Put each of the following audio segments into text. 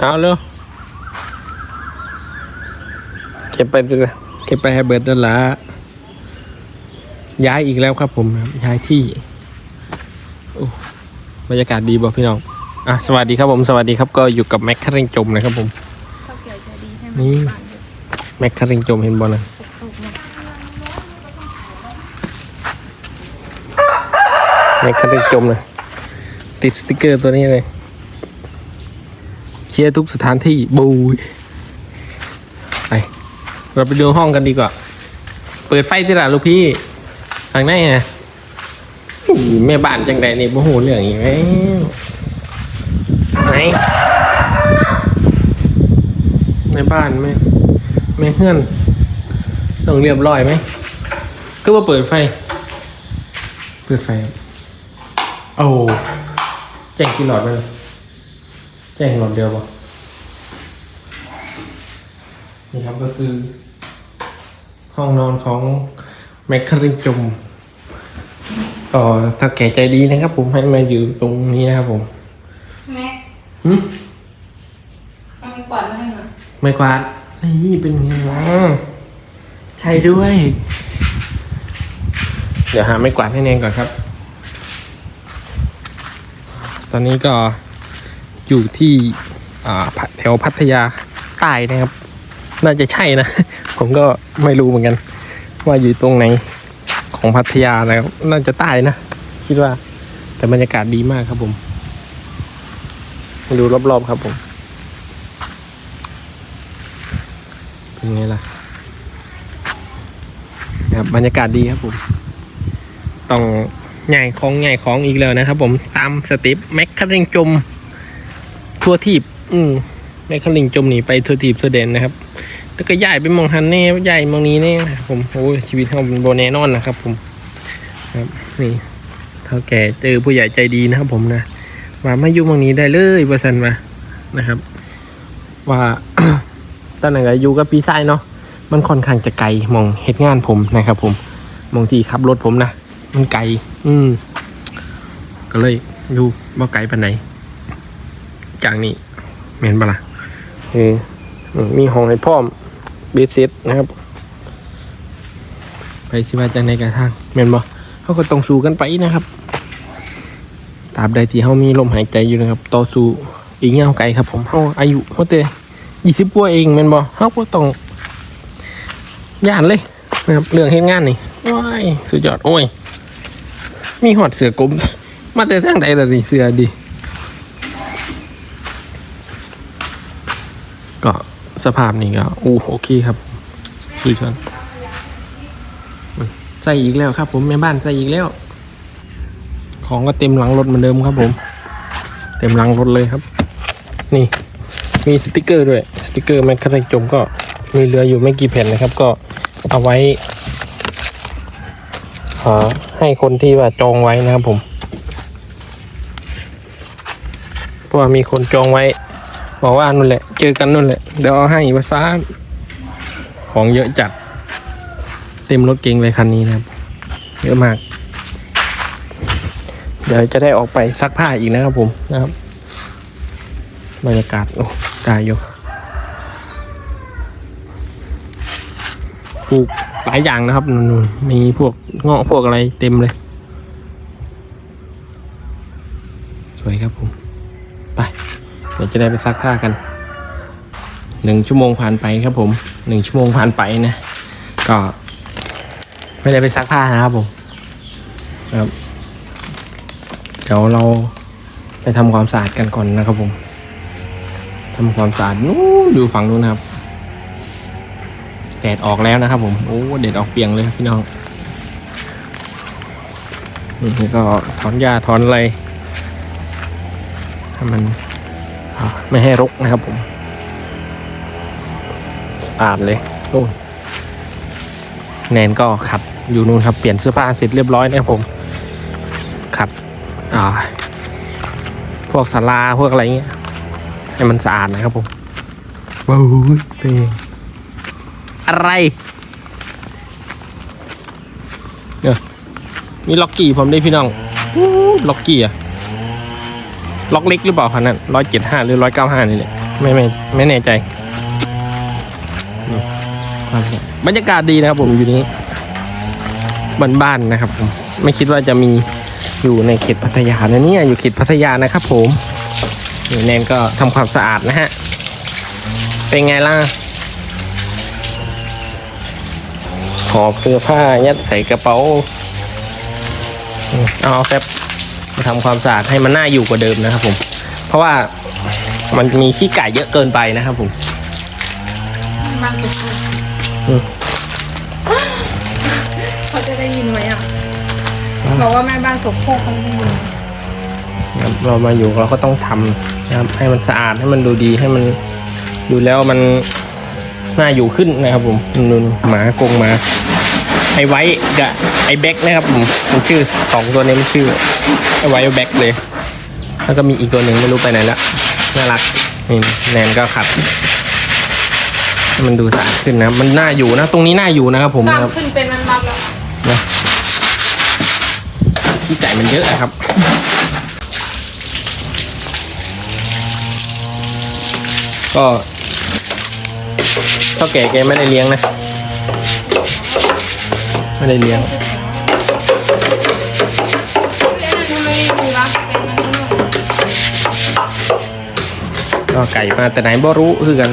เอาเร็วเก็บไปเลยเก็บไปให้เบิร์ดนั่นละย้ายอีกแล้วครับผมครับย้ายที่โอ้บรรยากาศดีบ่พี่น้องอะสวัสดีครับผมสวัสดีครับก็อยู่กับแม็กคาริงจมนะครับผมข้าวเกี๊ยวจะดีให้นี่มันบ้านเยอะแม็กคาริงจมเห็นบอลนะสุกๆหมดแม็กคาริงจมเลยติดสติกเกอร์ตัวนี้เลย เคลียร์ทุกสถานที่บูยไปเราไปดูห้องกันดีกว่า เปิดไฟที่ละลูกพี่ทางไหนไงแม่บ้านจังใดนี่บ่หูเรื่องอีกแล้วไหนแม่บ้านแม่แม่เฮือนต้องเรียบร้อยไหมก็ว่าเปิดไฟ เปิดไฟ โอ้แจ้งกี่หลอดไปเลย จ้งหลอดเดียวป่ะนี่ครับก็คือ ห้องนอนของแมคคาริงจุมก็ถ้าแก่ใจดีนะครับผมให้มาอยู่ตรงนี้นะครับผมแม็กหึเอามีกวาดมาให้หน่อยไม่กวาดนี่เป็นไงวะใช่ด้วย เดี๋ยวหาไม่กวาดให้แนนก่อนครับ ตอนนี้ก็ อยู่ที่แถวพัทยาใต้นะครับ น่าจะใช่นะ ผมก็ไม่รู้เหมือนกัน ว่าอยู่ตรงไหนของพัทยานะครับน่าจะใต้นะ คิดว่าแต่บรรยากาศดีมากครับผมดูรอบๆครับผม เป็นไงล่ะครับบรรยากาศดีครับผม ต้องใหญ่ของใหญ่ของอีกแล้วนะครับผมตามสติปแม็กคาริงจุม ทั่วทีบ อืมแม็กคาริงจมหนีไปทั่วทีบทั่วแดนนะครับ แล้วก็ย้ายไปมองหันแน่ย้ายมองนี้แน่นะครับผมโอ้ยชีวิตเขาเป็นโบแน่นอนนะครับ ผม ครับ นี่เท่าแก่เจอผู้ใหญ่ใจดีนะครับ ผมนะว่ามาอยู่มองนี้ได้เลยประสันมานะครับ ว่าตอนนั้นก็อยู่กับพี่ชายเนาะมันค่อนข้างจะไกลมองเหตุงานผมนะครับ ผมมองที่ขับรถผมนะมันไกล อืมก็เลยอยู่บ่ไกลปานไหน จากนี้เห็นปะล่ะเออมีห้องให้พร้อมเบสเซ็ตนะครับ ไปสิว่าจังในกระทางเห็นบ่เขาก็ต้องสู้กันไปนะครับตราบใดที่เขามีลมหายใจอยู่นะครับ ต่อสู้อีกยาไกลครับ ผมเขาอายุเขาเตยี่สิบกว่าเองแม่นบ่เขาก็ต้องย่านเลยนะครับเรื่องเฮ็ดงานนี่ว้ายสุดยอดโอ้ย มีหอดเสือกลมมาแต่ทางใดล่ะนี่เสือดี ก็สภาพนี่ก็อู้โอเคครับสุดยอดใจอีกแล้วครับ ผมแม่บ้านใจอีกแล้ว ของก็เต็มหลังรถเหมือนเดิมครับ ผม เต็มหลังรถเลยครับ นี่ มีสติกเกอร์ด้วยสติกเกอร์แมคคาริกจมก็มีเหลืออยู่ไม่กี่แผ่นนะครับ ก็เอาไว้หาให้คนที่ว่าจองไว้นะครับผมเพราะว่ามีคนจองไว้ บอกว่านู่นแหละ เจอกันนู่นแหละ เดี๋ยวเอาให้ภาษาของเยอะจัด เต็มรถเก๋งเลยคันนี้นะครับ เยอะมาก เดี๋ยวจะได้ออกไปซักผ้าอีกนะครับผมนะครับ บรรยากาศโอ้ได้อยู่ปลูกหลายอย่างนะครับนู่นมีพวกเงาะพวกอะไรเต็มเลย สวยครับผม ดี๋ยวจะได้ไปซักผ้ากันหนึ่งชั่วโมงผ่านไปครับผมหนึ่งชั่วโมงผ่านไปนะ ก็ ไม่ได้ไปซักผ้านะครับผมครับเดี๋ยวเราไปทำความสะอาดกันก่อนนะครับผมทำความสะอาดนู้นดูฝั่งนู้นนะครับแดดออกแล้วนะครับ ผมโอ้แดดออกเปียงเลยพี่น้องนี่ก็ถอนหญ้าถอนอะไรให้มัน ไม่ให้รกนะครับผมสะอาดเลยโอ้แนนก็ขัดอยู่นู่นครับ เปลี่ยนเสื้อผ้าเสร็จเรียบร้อยนะครับผม ขัดอ่าพวกศาลาพวกอะไรเงี้ยให้มันสะอาดนะครับผมว้าวเป็นไงอะไรเดี๋ยมีล็อกกี้ผมได้วยพี่น้องล็อกกี้อะ ล็อกเล็กหรือเปล่าคันนั้นร้อยเจ็ดห้าหรือร้อยเก้าห้านี่แหละไม่ไม่ไม่แน่ใจบรรยากาศดีนะครับผมอยู่นี้บ้านๆนะครับผมไม่คิดว่าจะมีอยู่ในเขตพัทยานะเนี่ยอยู่เขตพัทยานะครับ ผมนี่แนนก็ทำความสะอาดนะฮะเป็นไงล่ะหอบเสื้อผ้ายัดใส่กระเป๋าเอาแฟบ มาทำความสะอาดให้มันน่าอยู่กว่าเดิมนะครับผม เพราะว่ามันมีขี้ไก่เยอะเกินไปนะครับผมบ้านสุดอืมเขาจะได้ยินไหมอะบอกว่าแม่บ้านสกโครกเขาไม่ได้ยินครับเรามาอยู่เราก็ต้องทำนะครับให้มันสะอาดให้มันดูดีให้มันดูแล้วมันน่าอยู่ขึ้นนะครับผมนูนหมากรงหมาไอไว้กับไอแบ็กนะครับผมมันชื่อสองตัวนี้มันชื่อไอไว้แบ็กเลย แล้วก็มีอีกตัวหนึ่งไม่รู้ไปไหนแล้วน่ารักนี่แนนก็ขัดให้มันดูสะอาดขึ้นนะครับมันน่าอยู่นะ ตรงนี้น่าอยู่นะครับผมกล้านะมครับขึ้นเป็นมันรับแล้วนะที่ไก่มันเยอะอะครับก็เท่าแก่แกไม่ได้เลี้ยงนะ ไม่ได้เลี้ยงแล้วนั่นทำไมไม่ดูรับเป็นมันนู่นก็ไก่มาแต่ไหนบ่รู้คือกัน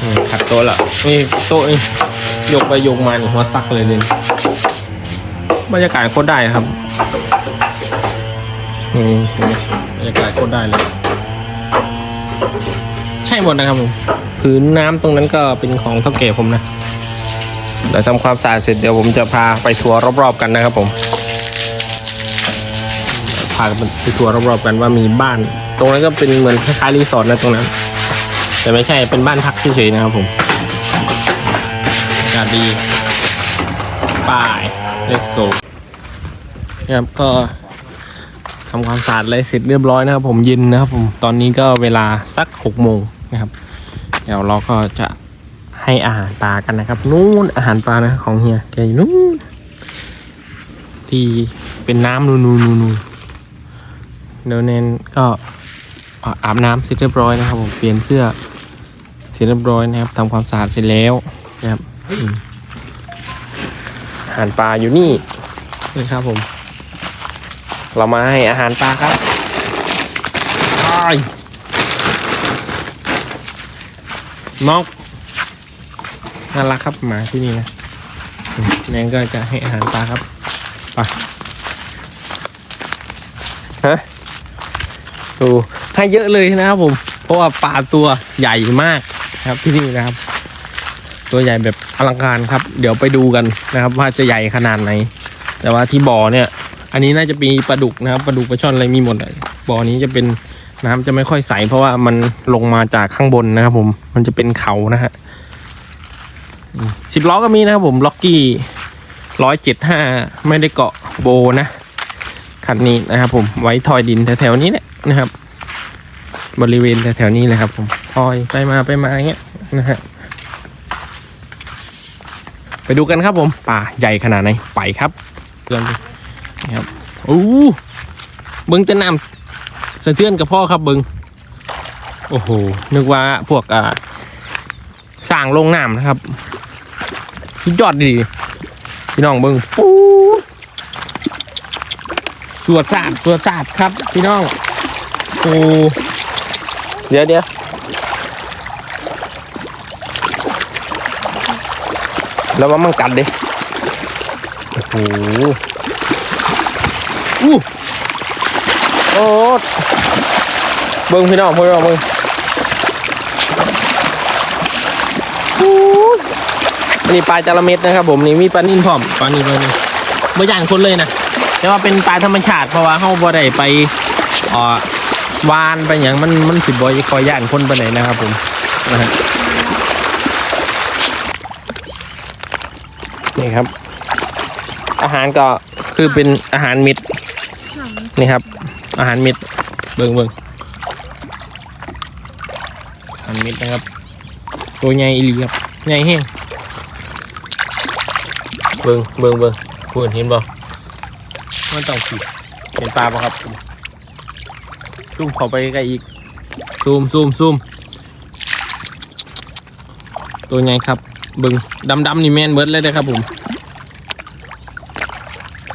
อืมขัดโต๊ะละนี่โต๊ะนี่ยกไปยกมาหัวตักเลยเลยบรรยากาศโคตรได้ครับนี่บรรยากาศโคตรได้เลย ใช่หมดนะครับผม พื้นน้ำตรงนั้นก็เป็นของเท่าแก่ผมนะ เดี๋ยวทำความสะอาดเสร็จเดี๋ยวผมจะพาไปทัวร์รอบๆกันนะครับผมพาไปทัวร์รอบๆกันว่ามีบ้าน ตรงนั้นก็เป็นเหมือนคล้ายๆรีสอร์ทนะตรงนั้น แต่ไม่ใช่เป็นบ้านพักเฉยๆนะครับผมอากาศดีไป let's go นะครับก็ทำความสะอาดอะไรเสร็จเรียบร้อยนะครับ ผมเย็นนะครับผมตอนนี้ก็เวลาสักหกโมงนะครับ เดี๋ยวเราก็จะ ให้อาหารปลากันนะครับ นู่นอาหารปลานะของเฮียแกนู่นที่เป็นน้ำนูนนู่นนู่นนู่นเดี๋ยวเนนก็อาบน้ำเสร็จเรียบร้อยนะครับผมเปลี่ยนเสื้อเสร็จเรียบร้อยนะครับทำความสะอาดเสร็จแล้วนะครับอาหารปลาอยู่นี่นี่ครับผม เรามาให้อาหารปลาครับอ้ายนก น่ารักครับหมาที่นี่นะอืมแนนก็จะให้อาหารปลาครับไปฮะดูให้เยอะเลยนะครับผม เพราะว่าปลาตัวใหญ่มากนะครับที่นี่นะครับ ตัวใหญ่แบบอลังการครับ เดี๋ยวไปดูกันนะครับ ว่าจะใหญ่ขนาดไหน แต่ว่าที่บ่อเนี่ย อันนี้น่าจะมีปลาดุกนะครับปลาดุกปลาช่อนอะไรมีหมดเลยบ่อนี้จะเป็นน้ำจะไม่ค่อยใสเพราะว่ามันลงมาจากข้างบนนะครับ ผมมันจะเป็นเขานะฮะ สิบล้อก็มีนะครับผมล็อกกี้ร้อยเจ็ดห้าไม่ได้เกาะโบนะคันนี้นะครับผมไว้ทอยดินแถวๆนี้แหละนะครับ บริเวณแถวๆนี้เลยครับผมทอยไปมาไปมาอย่างเงี้ยนะฮะไปดูกันครับผมป่าใหญ่ขนาดไหนไปครับเพื่อนนี่ครับโอ้เบิ้งแตะน้ำสะเทือนกับพ่อครับเบิ้งโอ้โหนึกว่าพวกอ่าสร้างโรงน้ำนะครับ สุดยอดดีพี่น้องเบิ้งปู๊ดตรวจสาดตรวจสาดครับ พี่น้องโอ้เดี๋ยวเดี๋ยวแล้วว่ามันกัดดิโอ้โหอู้โอ้เบิ้งพี่น้องพี่น้องเบิ้งอู้อั นนี้ปลาจาระเม็ดนะครับ ผมนี่มีปลานิ่นพร้อมปลานิ่นปลานิ่นไม่ย่างคนเลยนะแต่ว่าเป็นปลาธรรมชาติเพราะว่าเฮาบ่ได้ไปอ่อวานไปอย่างมันมันสิบ่คอยย่านคนไปไหนนะครับ ผมนะฮะนี่ครับ อาหารก็คือเป็นอาหารมิตรนี่ครับ อาหารมิตรเบิ่งเบิ่งอาหารมิตรนะครับ ตัวใหญ่อีหลีครับใหญ่แห้ง เบิ่งเบิ่งเบิ่งคุณเห็นบ่มันต้องผิดเห็นปลาปะครับซุ่มเข้าไปใกล้อีกซูมซูมซูมตัวไงครับ เบึงดำดำๆนี่แมนเบิร์ดเลยนะครับผม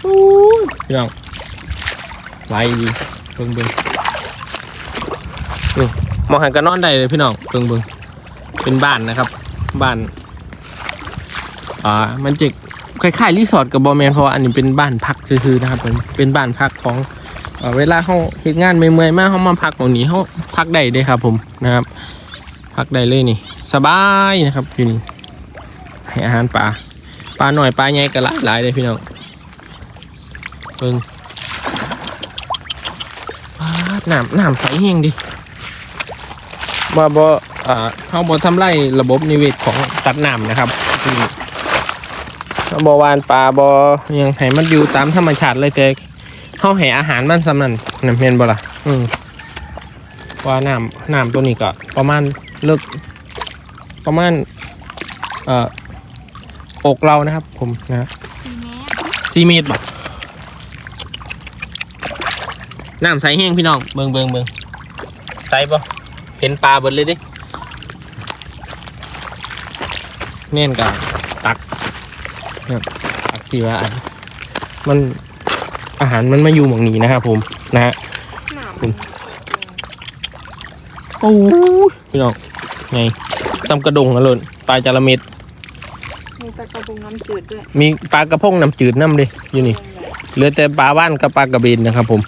อู้ยพี่น้องไหลดีเบิ่งเบิ่งนี่มองหันก็นอนได้เลยพี่น้องเบิ่งเบิ่งเป็นบ้านนะครับ บ้าน อ่ามันจะ คล้ายๆรีสอร์ทกับบอแมนเพราะว่าอันนี้เป็นบ้านพักซื่อๆนะครับเป็นเป็นบ้านพักของเวลาเขาเฮ็ดงานเมื่อยๆมากเขามาพักตรงนี้เขาพักได้เลยครับ ผมนะครับ พักได้เลยนี่ สบายนะครับอยู่นี่ให้อาหารปลาปลาหน่อยปลาใหญ่ก็หลายหลายเลยพี่น้องเบิ่งปลาดน้ำน้ำใสแห้งดิว่าบ่อ่าเขาบ่ทำลายระบบนิเวศของสัตว์น้ำนะครับพี่ บวานปลาบอยังให้มันอยู่ตามธรรมชาติเลยแต่เขาให้อาหารมันสำนันนั่นเห็นบ่ล่ะอืมว่าน้ำน้ำตัวนี้ก็ ประมาณเลิกประมาณ เอ่ออกเรานะครับ ผมนะครับสี่เมตรสี่เมตรบ่น้ำใสแห้งพี่น้องเบิงเบิงเบิงใสบ่เห็นปลาเบิดเลยดิเน่นกับตัก ครับที่ว่าอันมันอาหารมันมาอยู่หมองนี้นะครับผมนะฮะหนามคุณโอ้ยพี่น้องไงตำกระดงนะเลยปลาจาระเม็ดมีปลากระพงน้ำจืดด้วยมีปลากระพงน้ำจืดน้ำเลยอยู่นี่เหลือแต่ปลาว่านกับปลากระเบนนะครับผม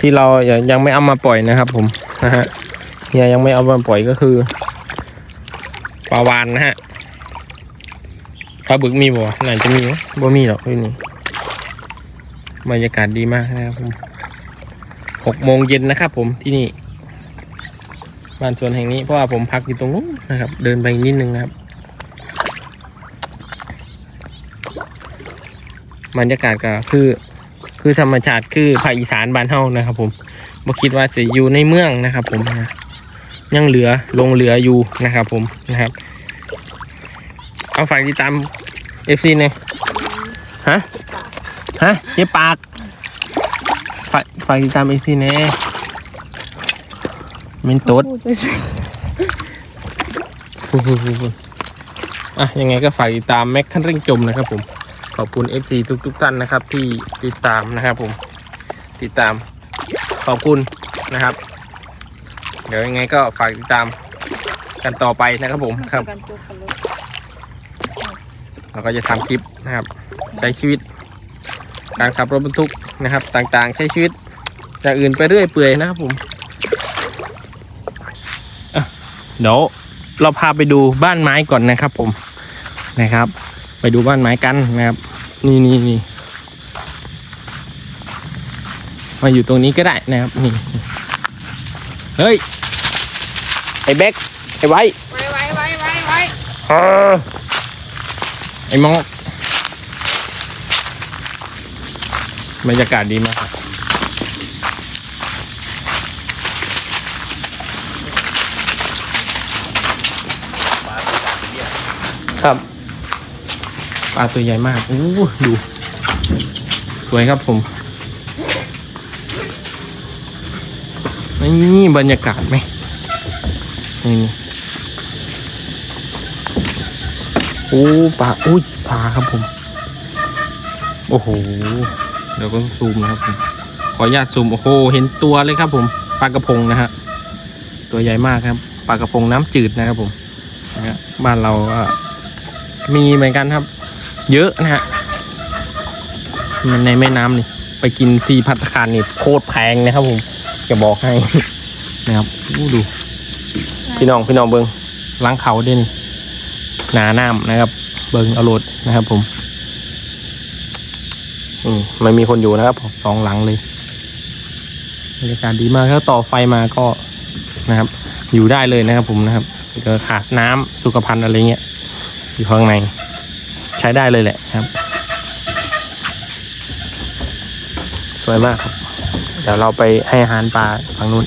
ที่เรายังยังไม่เอามาปล่อยนะครับ ผมนะฮะเนี่ยยังไม่เอามาปล่อยก็คือปลาวานนะฮะ ปลาบึกมีบ่วะน่าจะมีมั้ยบ่มีหรอกที่นี่บรรยากาศดีมากนะครับผมหกโมงเย็นนะครับ ผมที่นี่ บ้านสวนแห่งนี้เพราะว่าผมพักอยู่ตรงนู้นนะครับ เดินไปนิดนึงนะครับบรรยากาศก็คือ คือธรรมชาติคือภาคอีสานบ้านเฮานะครับ ผมบ่คิดว่าจะอยู่ในเมืองนะครับ ผมนะยังเหลือลงเหลืออยู่นะครับ ผมนะครับ เอาฝากติดตามเอฟซีเนี่ยฮะฮะเจ๊ปากฝากฝากติดตามเอฟซีเนี่ยเมนโต๊ดอะยังไงก็ฝากติดตามแม็กคันเร่งจมนะครับผมขอบคุณ FC ทุกทุกๆท่านนะครับ ที่ติดตามนะครับผมติดตามขอบคุณนะครับ เดี๋ยวยังไงก็ฝากติดตามกันต่อไปนะครับผมครับ เลยเราก็จะทำคลิปนะครับใช้ชีวิต การขับรถบรรทุกนะครับ ต่างๆ ใช้ชีวิตอย่างอื่นไปเรื่อยเปื่อยนะครับผมอะเดี๋ยวเราพาไปดูบ้านไม้ก่อนนะครับ ผมนะครับ ไปดูบ้านไม้กันนะครับ นี่นี่นี่มาอยู่ตรงนี้ก็ได้นะครับนี่เฮ้ยไอ้แบ็กไอ้ไว้ไว้ไว้ไว้ไว้ไว้เออ ไอ้มอกบรรยากาศดีมากครับครับปลาตัวใหญ่มากโอ้ดู สวยครับผม นี่บรรยากาศไหมนี่ อ้ปลาอุ้ยปลาครับผม โอ้โหเดี๋ยวก็ซูมนะครับผมขออนุญาตซูมโอ้โหเห็นตัวเลยครับ ผมปลากระพงนะฮะตัวใหญ่มากครับปลากระพงน้ำจืดนะครับผมนะบ้านเราก็มีเหมือนกันครับ เยอะนะฮะมันในแม่น้ำนี่ไปกินที่พัตคารนี่โคตรแพงนะครับผมจะบอกให้นะครับดูพี่น้องพี่น้องเบิงล้างเขาเด่นี่ หนาน้ำนะครับ เบิงเอารถนะครับผมอืมไม่มีคนอยู่นะครับสองหลังเลยบรรยากาศดีมากถ้าต่อไฟมาก็นะครับ อยู่ได้เลยนะครับผมนะครับกิดขาดน้ำสุขภัณฑ์อะไรเงี้ยอยู่ข้างใน ใช้ได้เลยแหละครับ สวยมากครับ เดี๋ยวเราไปให้อาหารปลาฝั่งนู้น